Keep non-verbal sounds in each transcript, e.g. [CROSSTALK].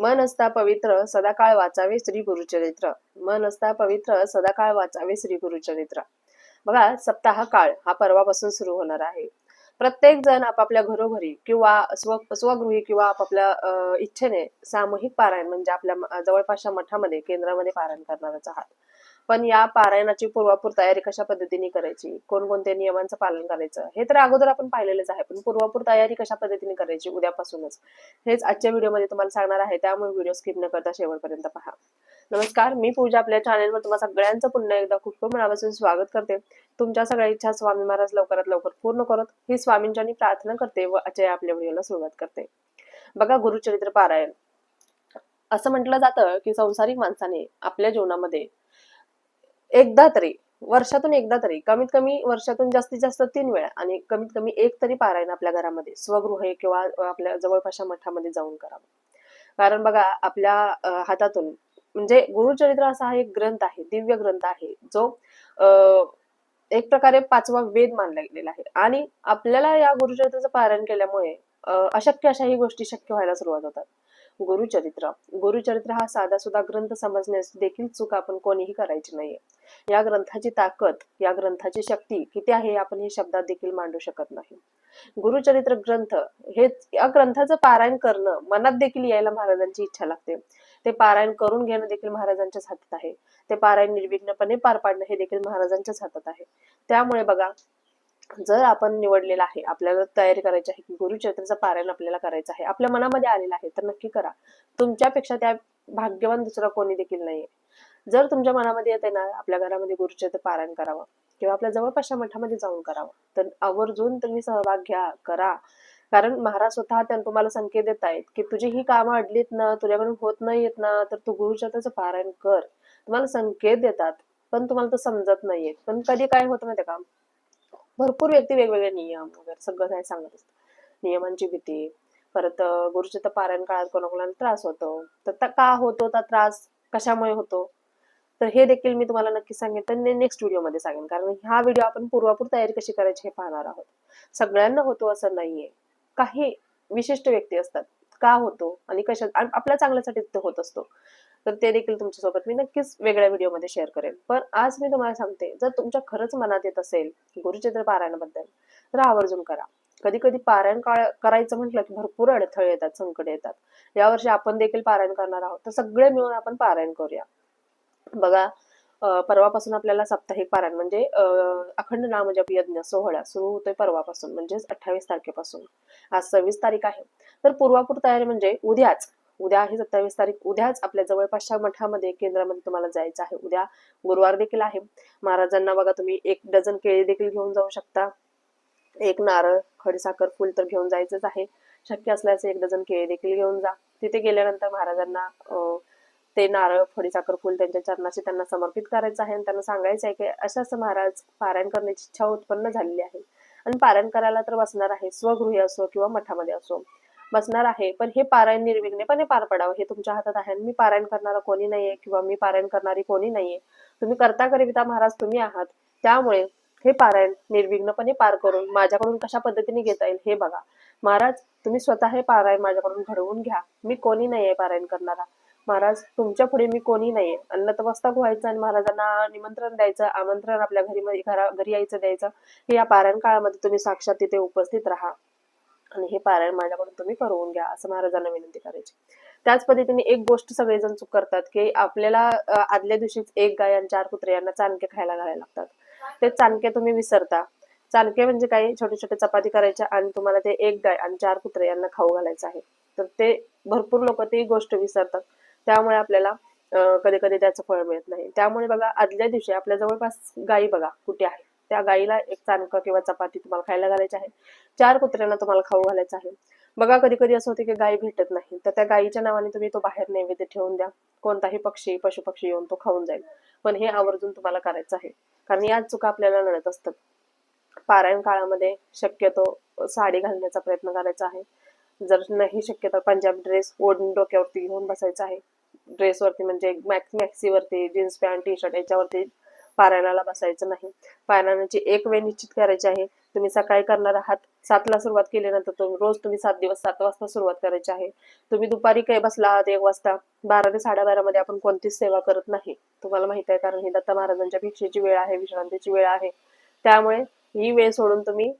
मन असता पवित्र सदाकाळ वाचावे श्री गुरुचरित्र. मन असता पवित्र सदाकाळ वाचावे श्री गुरुचरित्र. बघा सप्ताह काळ हा परवापासून सुरू होणार आहे. प्रत्येक जण आपापल्या घरोघरी किंवा स्व स्वगृही किंवा आपापल्या अं, इच्छेने सामूहिक पारायण म्हणजे आपल्या जवळपासच्या मठामध्ये केंद्रामध्ये पारायण करणारच आहात. पण या पारायणाची पूर्वापूर तयारी कशा पद्धतीने करायची? कोणकोणत्या नियमांचं पालन करायचं? हे तर अगोदर आपण पाहिलेलंच आहे पण पूर्वापूर तयारी कशा पद्धतीने करायची उद्यापासूनच? हेच आजच्या व्हिडिओमध्ये तुम्हाला सांगणार आहे त्यामुळे व्हिडिओ स्किप न करता शेवटपर्यंत पहा. नमस्कार मी पूजा आपल्या चॅनेलवर तुम्हाला सगळ्यांचं पुन्हा एकदा खूप खूप मनापासून स्वागत करते. तुमच्या सगळ्या इच्छा स्वामी महाराज लवकरात लवकर पूर्ण करत. ही स्वामींच्यानी प्रार्थना करते व आजच्या आपल्या व्हिडिओला सुरुवात करते. बघा गुरुचरित्र पारायण. असं म्हटलं जातं की संसारिक माणसाने आपल्या जीवनामध्ये एकदा तरी वर्षातून एकदा तरी कमीत कमी वर्षातून जास्तीत जास्त तीन वेळा आणि कमीत कमी एक तरी पारायण आपल्या घरामध्ये स्वगृह किंवा आपल्या जवळपासच्या मठामध्ये जाऊन करावं. कारण बघा आपल्या हातातून म्हणजे गुरुचरित्र असा हा एक ग्रंथ आहे दिव्य ग्रंथ आहे जो अं, एक प्रकारे पाचवा वेद मानला गेलेला आहे. आणि आपल्याला या गुरुचरित्राचं पारायण केल्यामुळे अं, अशक्य अशाही गोष्टी शक्य व्हायला सुरुवात होतात. गुरुचरित्र गुरुचरित्र हा साधा सुद्धा ग्रंथ समजण्यास देखील चूक आपण कोणीही करायची नाहीये. या ग्रंथाची ताकद या ग्रंथाची शक्ती किती आहे आपण हे शब्दात देखील मांडू शकत नाही. गुरुचरित्र ग्रंथ हे या ग्रंथाचं पारायण करणं मनात देखील यायला महाराजांची इच्छा लागते. ते पारायण करून घेणं देखील महाराजांच्याच हातात आहे. ते पारायण निर्विघ्नपणे पार पाडणं हे देखील महाराजांच्याच हातात आहे. त्यामुळे बघा जर आपण निवडलेलं आहे आपल्याला तयारी करायची आहे की गुरुचरित्राचं पारायण आपल्याला करायचं आहे आपल्या मनामध्ये आलेलं आहे तर नक्की करा. तुमच्यापेक्षा त्या भाग्यवान दुसरा कोणी देखील नाहीये. जर तुमच्या मनामध्ये येते ना आपल्या घरामध्ये गुरुचरित्र पारायण करावं किंवा आपल्या जवळपासच्या मठामध्ये जाऊन करावं तर आवर्जून तुम्ही सहभाग घ्या करा. कारण महाराज स्वतः त्यांना तुम्हाला संकेत देत आहेत की तुझी ही कामं अडलीत ना तुझ्याकडून होत नाही येत ना तर तू गुरुचरित्राचं पारायण कर. तुम्हाला संकेत देतात पण तुम्हाला तर समजत नाहीये पण कधी काय होतं माहितीये का? भरपूर व्यक्ती वेगवेगळे नियम वगैरे सगळं काय सांगत असतात. नियमांची भीती परत अं, गुरुचरित्र पारायण काळात कोणाकोणाला त्रास होतो. तर का होतो? त्या त्रास कशामुळे होतो? तर हे देखील मी तुम्हाला नक्की सांगेन. तर नेक्स्ट व्हिडिओमध्ये सांगेन. कारण हा व्हिडिओ आपण पूर्वापूर तयारी कशी करायची हे पाहणार आहोत. सगळ्यांना होतो असं नाहीये. काही विशिष्ट व्यक्ती असतात. का होतो? आणि कशा आपल्या चांगल्यासाठी तो होत असतो. तर ते देखील तुमच्यासोबत मी नक्कीच वेगळ्या व्हिडिओमध्ये शेअर करेन. पण आज मी तुम्हाला सांगते जर तुमच्या खरंच मनात येत असेल गुरुचित्र पारायणाबद्दल तर आवर्जून करा. कधी कधी पारायण काळ करायचं म्हटलं की भरपूर अडथळे येतात संकट येतात. यावर्षी आपण देखील पारायण करणार आहोत. तर सगळे मिळून आपण पारायण करूया. बघा परवापासून आपल्याला साप्ताहिक पारायण म्हणजे अखंड अखंड नामजप यज्ञ सोहळा सुरू होतोय परवापासून म्हणजेच अठ्ठावीस तारखेपासून. आज सव्वीस तारीख आहे. तर पूर्वापूर तयारी म्हणजे उद्याच उद्या आहे सत्तावीस तारीख उद्याच आपल्या जवळपासच्या मठामध्ये केंद्रामध्ये तुम्हाला जायचं आहे. उद्या गुरुवार देखील आहे. महाराजांना बघा तुम्ही एक डझन केळी देखील घेऊन जाऊ शकता. एक नारळ खडीसाखर फुल तर घेऊन जायचंच आहे. शक्य असल्यास एक डझन केळी देखील घेऊन जा. तिथे गेल्यानंतर महाराजांना अं, ते नारळ फळीसाखर फुल त्यांच्या चरणाशी त्यांना समर्पित करायचं आहे आणि त्यांना सांगायचं आहे की असं असं महाराज पारायण करण्याची इच्छा उत्पन्न झालेली आहे. आणि पारायण करायला तर बसणार आहे. स्वगृही असो किंवा मठामध्ये असो. बसणार आहे. पण हे पारायण निर्विघ्नपणे पार पडावं. हे तुमच्या हातात आहे आणि मी पारायण करणारा कोणी नाहीये किंवा मी पारायण करणारी कोणी नाहीये. तुम्ही करता करिता महाराज तुम्ही आहात. त्यामुळे हे पारायण निर्विघ्नपणे पार करून माझ्याकडून कशा पद्धतीने घेता येईल हे बघा. महाराज तुम्ही स्वतः हे पारायण माझ्याकडून घडवून घ्या. मी कोणी नाहीये पारायण करणारा. महाराज तुमच्यापुढे मी कोणी नाहीये. अन्नतमस्तक व्हायचं आणि महाराजांना निमंत्रण द्यायचं आमंत्रण आपल्या घरी घरा घरी यायचं द्यायचं हे या पारायण काळामध्ये तुम्ही साक्षात तिथे उपस्थित राहा. आणि हे पारायण माझ्याकडून तुम्ही करवून घ्या असं महाराजांना विनंती करायची. त्याच पद्धतीने एक गोष्ट सगळेजण चूक करतात की आपल्याला आदल्या दिवशीच एक गाय आणि चार कुत्रे यांना चाणके खायला घालायला लागतात. ते चाणके तुम्ही विसरता. चाणके म्हणजे काही छोटे छोटे चपाती करायच्या आणि तुम्हाला ते एक गाय आणि चार कुत्रे यांना खाऊ घालायचं आहे. तर ते भरपूर लोक ती गोष्ट विसरतात. त्यामुळे आपल्याला कधी कधी त्याचं फळ मिळत नाही. त्यामुळे बघा आदल्या दिवशी आपल्या जवळपास गायी बघा कुठे आहे. त्या गायीला एक चाणकं किंवा चपाती तुम्हाला खायला घालायची आहे. चार कुत्र्यांना तुम्हाला खाऊ घालायचं आहे. बघा कधी कधी असं होते की गाय भेटत नाही. तर त्या गायीच्या नावाने तुम्ही तो बाहेर नैवेद्य ठेवून द्या. कोणताही पक्षी पशुपक्षी येऊन तो खाऊन जाईल. पण हे आवर्जून तुम्हाला करायचं आहे. कारण याच चुका आपल्याला लढत असतात. पारायण काळामध्ये शक्यतो साडी घालण्याचा प्रयत्न करायचा आहे. जर नाही शक्य तर पंजाबी ड्रेस ओढून डोक्यावरती घेऊन बसायचं आहे. ड्रेसवरती म्हणजे मॅक्स मॅक्सीवरती जीन्स पॅन्ट टी शर्ट याच्यावरती पारायणाला बसायचं नाही. पारायणाची एक वेळ निश्चित करायची आहे. तुम्ही सकाळी करणार आहात सातला सुरुवात केल्यानंतर तुम्ही रोज तुम्ही सात दिवस सात वाजता सुरुवात करायची आहे. तुम्ही दुपारी काही बसला आहात एक वाजता बारा ते साडेबारा मध्ये आपण कोणतीच सेवा करत नाही. तुम्हाला माहीत आहे कारण ही दत्ता महाराजांच्या भिक्षेची वेळ आहे विश्रांतीची वेळ आहे. त्यामुळे ही वेळ सोडून तुम्ही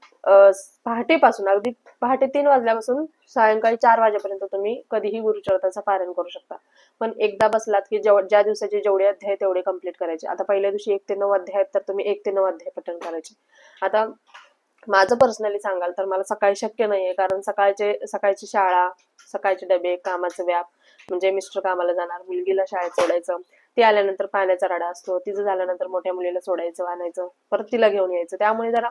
पहाटेपासून अगदी पहाटे तीन वाजल्यापासून सायंकाळी चार वाजेपर्यंत तुम्ही कधीही गुरुचरित्राचं पारायण करू शकता. पण एकदा बसलात की जेव- ज्या दिवसाचे जेवढे अध्याय तेवढे कंप्लीट करायचे. आता पहिल्या दिवशी एक ते नऊ अध्याय आहेत तर तुम्ही एक ते नऊ अध्याय पठण करायचे. आता माझं पर्सनली सांगाल तर मला सकाळी शक्य नाहीये कारण सकाळचे सकाळची शाळा सकाळचे डबे कामाचे व्याप म्हणजे मिस्टर कामाला जाणार मुलगीला शाळेत सोडायचं ती आल्यानंतर पाण्याचा रडा असतो तिचं झाल्यानंतर मोठ्या मुलीला सोडायचं आणायचं परत तिला घेऊन यायचं. त्यामुळे जरा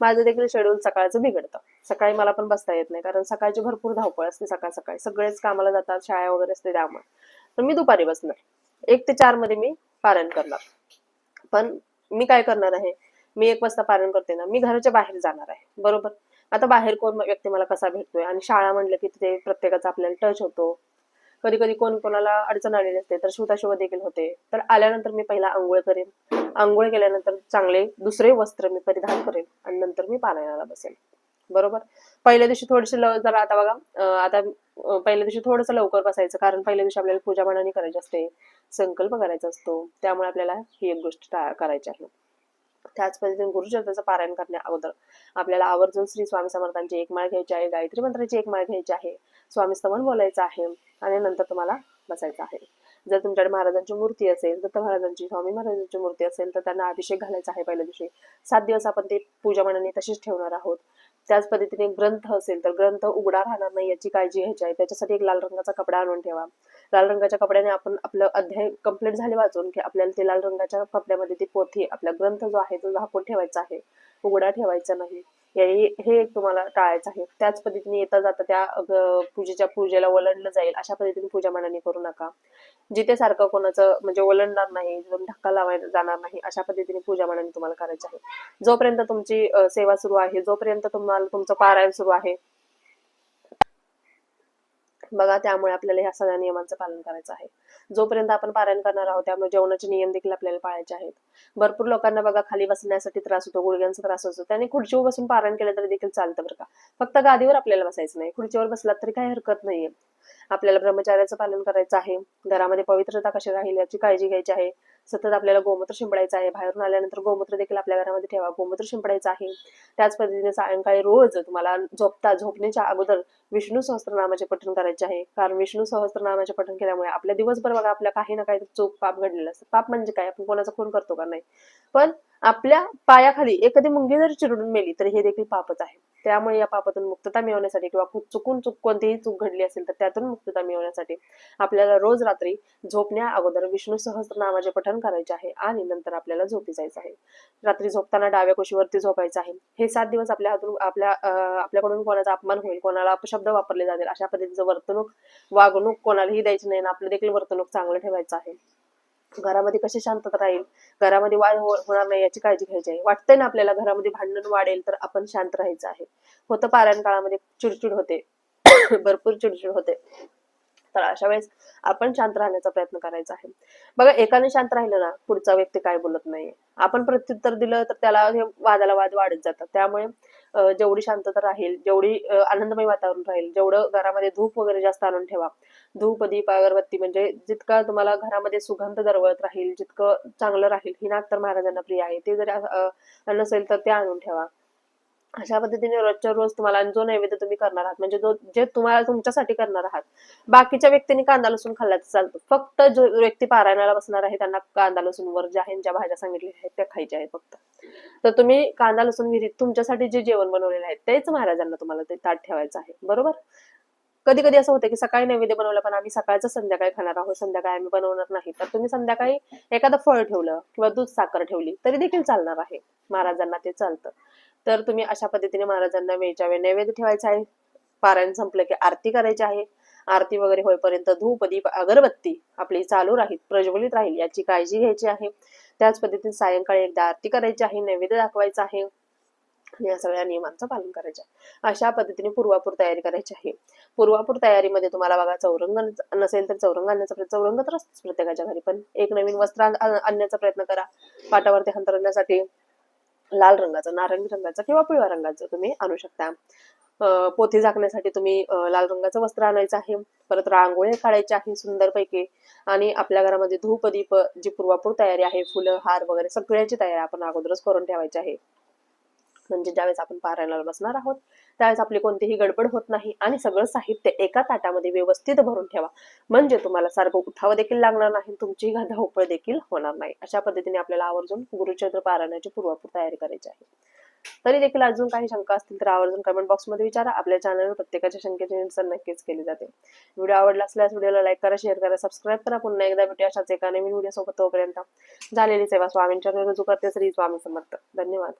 माझं देखील शेड्यूल सकाळचं बिघडतं. सकाळी मला पण बसता येत नाही कारण सकाळची भरपूर धावपळ असते सकाळ सकाळी. सगळेच कामाला जातात शाळा वगैरे असते त्यामुळे. तर मी दुपारी बसणार. एक ते चारमध्ये मी पारायण करणार. पण मी काय करणार आहे? मी एक वाजता पारायण करते ना मी घराच्या बाहेर जाणार आहे. बरोबर? आता बाहेर कोण व्यक्ती मला कसा भेटतोय? आणि शाळा म्हणलं की तिथे प्रत्येकाचा आपल्याला टच होतो. कधी कधी कोण कोणाला अडचण आलेली असते तर शिवताशिव देखील होते. तर आल्यानंतर मी पहिला आंघोळ करेन. आंघोळ केल्यानंतर चांगले दुसरे वस्त्र मी परिधान करेन आणि नंतर मी पारायणाला बसेन. बरोबर? पहिल्या दिवशी थोडीशी जरा आता बघा आता पहिल्या दिवशी थोडस लवकर बसायचं कारण पहिल्या दिवशी आपल्याला पूजा मांडणी करायची असते संकल्प करायचा असतो. त्यामुळे आपल्याला ही एक गोष्ट करायची आहे. त्याच पद्धतीने गुरुचरित्राचं पारायण करण्या अगोदर आपल्याला आवर्जून श्री स्वामी समर्थांची एक माळ घ्यायची आहे गायत्री मंत्राची एक माळ घ्यायची आहे स्वामी स्तवन बोलायचं आहे आणि नंतर तुम्हाला बसायचं आहे. जर तुमच्याकडे महाराजांची मूर्ती असेल दत्त महाराजांची स्वामी महाराजांची मूर्ती असेल तर त्यांना अभिषेक घालायचा आहे पहिल्या दिवशी. सात दिवस आपण ते पूजा मनाने तशीच ठेवणार आहोत. त्याच पद्धतीने ग्रंथ असेल तर ग्रंथ उघडा राहणार नाही याची काळजी घ्यायची आहे. त्याच्यासाठी एक लाल रंगाचा कपडा आणून ठेवा. लाल रंगाच्या कपड्याने आपण आपलं अध्याय कंप्लीट झाले वाचून की आपल्याला ते लाल रंगाच्या कपड्यामध्ये ती पोथी आपला ग्रंथ जो आहे तो झाकून ठेवायचा आहे. उघडा ठेवायचा नाही. हे तुम्हाला टाळायचं आहे. त्याच पद्धतीने येता जाता त्या पूजेच्या पूजेला वलंडलं जाईल. अशा पद्धतीने पूजा मनाने करू नका. जिथे सारखं कोणाचं म्हणजे ओलंडणार नाही धक्का लावायला जाणार नाही अशा पद्धतीने पूजा मनाने तुम्हाला करायची आहे. जोपर्यंत तुमची सेवा सुरू आहे जोपर्यंत तुम्हाला तुमचं पारायण सुरू आहे बघा त्यामुळे आपल्याला ह्या सगळ्या नियमांचं पालन करायचं आहे. जोपर्यंत आपण पारायण करणार आहोत त्यामुळे जेवणाचे नियम देखील आपल्याला पाळायचे आहेत. भरपूर लोकांना बघा खाली बसण्यासाठी त्रास होतो गुडघ्यांचा त्रास होतो. त्याने खुर्चीवर बसून पारायण केलं तरी देखील चालतं बरं का. फक्त गादीवर आपल्याला बसायचं नाही. खुर्चीवर बसलात तरी काही हरकत नाहीये. आपल्याला ब्रह्मचार्याचं पालन करायचं आहे. घरामध्ये पवित्रता कशी राहील याची काळजी घ्यायची आहे. सतत आपल्याला गोमूत्र शिंपडायचं आहे. बाहेरून आल्यानंतर गोमूत्र देखील आपल्या घरामध्ये ठेवा. गोमूत्र शिंपडायचं आहे. त्याच पद्धतीने सायंकाळी रोज तुम्हाला झोपता झोपण्याच्या अगोदर विष्णू सहस्त्रनामाचे पठण करायचे आहे. कारण विष्णू सहस्त्रनामाचे पठण केल्यामुळे आपल्या दिवसभर बघा आपल्या काही ना काही चूक पाप घडलेलं असतं. पाप म्हणजे काय? आपण कोणाचा खून करतो का नाही? पण आपल्या पायाखाली एखादी मुंगी जर चिरडून मेली तर हे देखील पापच आहे. त्यामुळे या पापातून मुक्तता मिळवण्यासाठी किंवा खूप चुकून चूक कोणतीही चूक घडली असेल तर त्यातून मुक्तता मिळवण्यासाठी आपल्याला रोज रात्री झोपण्या अगोदर विष्णू सहस्त्रनामाचे पठण करायचे आहे आणि नंतर आपल्याला झोपी जायचं आहे. रात्री झोपताना डाव्या कुशीवरती झोपायचं आहे. हे सात दिवस आपल्या हातून आपल्या आपल्याकडून कोणाचा अपमान होईल कोणाला अपशब्द वापरले जातील अशा पद्धतीचं वर्तणूक वागणूक कोणालाही द्यायची नाही आपलं देखील वर्तणूक चांगलं ठेवायचं आहे. घरामध्ये कशी शांतता राहील? घरामध्ये वाद हो, होणार नाही याची काळजी घ्यायची आहे. वाटतंय ना आपल्याला घरामध्ये भांडण वाढेल तर आपण शांत राहायचं आहे. होतं पारायण काळामध्ये चिडचिड होते. [COUGHS] भरपूर चिडचिड होते. तर अशा वेळेस आपण शांत राहण्याचा प्रयत्न करायचा आहे. बघा एकाने शांत राहिलं ना पुढचा व्यक्ती काय बोलत नाहीये. आपण प्रत्युत्तर दिलं तर त्याला हे वादाला वाद वाढत जातात. त्यामुळे जेवढी शांतता राहील जेवढी आनंदमय वातावरण राहील जेवढं घरामध्ये धूप वगैरे जास्त आणून ठेवा. धूप दीप अगरबत्ती म्हणजे जितका तुम्हाला घरामध्ये सुगंध दरवळत राहील जितकं चांगलं राहील ही नाग तर महाराजांना प्रिय आहे. ते जर नसेल तर ते आणून ठेवा. अशा पद्धतीने रोजच्या रोज तुम्हाला जो नैवेद्य तुम्ही करणार आहात म्हणजे जो जे तुम्हाला तुमच्यासाठी करणार आहात बाकीच्या व्यक्तींनी कांदा लसूण खाल्ला तर फक्त जो व्यक्ती पारायणाला बसणार आहे त्यांना कांदा लसूण वर ज्या आहेत ज्या भाज्या सांगितलेल्या आहेत त्या खायच्या आहेत फक्त. तर तुम्ही कांदा लसूण विहिरीत तुमच्यासाठी जे जेवण बनवलेलं आहे तेच महाराजांना तुम्हाला ते ताट ठेवायचं आहे. बरोबर? कधी कधी असं होतं की सकाळी नैवेद्य बनवलं पण आम्ही सकाळचं संध्याकाळी खाणार आहोत. संध्याकाळी आम्ही बनवणार नाही. तर तुम्ही संध्याकाळी एखादं फळ ठेवलं किंवा दूध साखर ठेवली तरी देखील चालणार आहे. महाराजांना ते चालतं. तर तुम्ही अशा पद्धतीने महाराजांना वेळच्या वेळ नैवेद्य ठेवायचा आहे. पारायण संपलं की आरती करायची आहे. आरती वगैरे होईपर्यंत धूप दीप अगरबत्ती आपली चालू राहील प्रज्वलित राहील याची काळजी घ्यायची आहे. त्याच पद्धतीने सायंकाळी एकदा आरती करायची आहे नैवेद्य दाखवायचा आहे. या सगळ्या नियमांचं पालन करायचं आहे. अशा पद्धतीने पूर्वापूर तयारी करायची आहे. पूर्वापूर तयारीमध्ये तुम्हाला बघा चौरंग नसेल तर चौरंग आणण्याचा प्रयत्न चौरंग तर असतोच प्रत्येकाच्या घरी. पण एक नवीन वस्त्र आणण्याचा प्रयत्न करा. पाटावरती हंतरण्यासाठी लाल रंगाचं नारंगी रंगाचं किंवा पिवळ्या रंगाचं तुम्ही आणू शकता. पोथी झाकण्यासाठी तुम्ही लाल रंगाचं वस्त्र आणायचं आहे. परत रांगोळी काढायची आहे सुंदरपैकी. आणि आपल्या घरामध्ये धूप दीप जी पूर्वापूर तयारी आहे फुलं हार वगैरे सगळ्याची तयारी आपण अगोदरच करून ठेवायची आहे. म्हणजे ज्यावेळेस आपण पारायणाला बसणार आहोत त्यावेळेस आपली कोणतीही गडबड होत नाही आणि सगळं साहित्य एका ताटामध्ये व्यवस्थित भरून ठेवा. म्हणजे तुम्हाला सारखं उठावं देखील लागणार नाही तुमची घा- धावपळ देखील होणार नाही. अशा पद्धतीने आपल्याला आवर्जून गुरुचरित्र पारायणाची पूर्वापूर तयारी करायची आहे. तरी देखील अजून काही शंका असतील तर आवर्जून कमेंट बॉक्समध्ये विचारा. आपल्या चॅनलवर प्रत्येकाच्या शंकेची निरसन नक्कीच केली जाते व्हिडिओ आवडला असल्यास व्हिडिओला लाईक करा शेअर करा सबस्क्राईब करा. पुन्हा एकदा भेटू अशाच एका नवीन व्हिडिओ सोबत तोपर्यंत. झालेली सेवा स्वामींच्या रुजू करते. श्री स्वामी समर्थ. धन्यवाद.